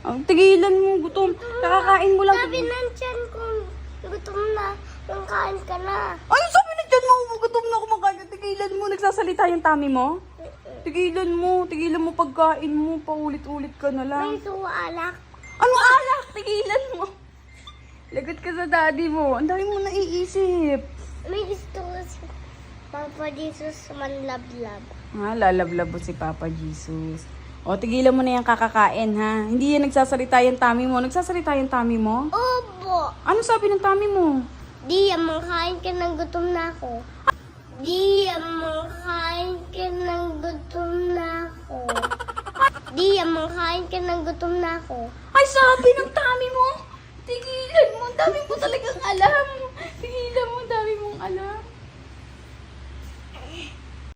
Ang tigilan mo, gutom. Kakakain mo lang. Sabi ng tiyan ko, gutom na, nang kain ka na. Ay, sabi na dyan mo, gutom na kumakain. Tigilan mo, nagsasalita yung tummy mo? Tigilan mo, tigilan mo pagkain mo, paulit-ulit ka na lang. May suwalak. Ano alak? Tigilan mo. Lagot ka sa daddy mo. Ang dami mo naiisip. May gusto ko si Papa Jesus manlablab. Ha, lalablab mo si Papa Jesus. O, tigilan mo na yung kakakain, ha? Hindi yan nagsasalita yung tummy mo. Nagsasalita yung tummy mo? Opo. Ano sabi ng tummy mo? Di, mangkain ka ng gutom na ako. Di, mangkain ka ng gutom na ako. Di, mangkain ka ng gutom na ako. Ay, sabi ng tummy mo!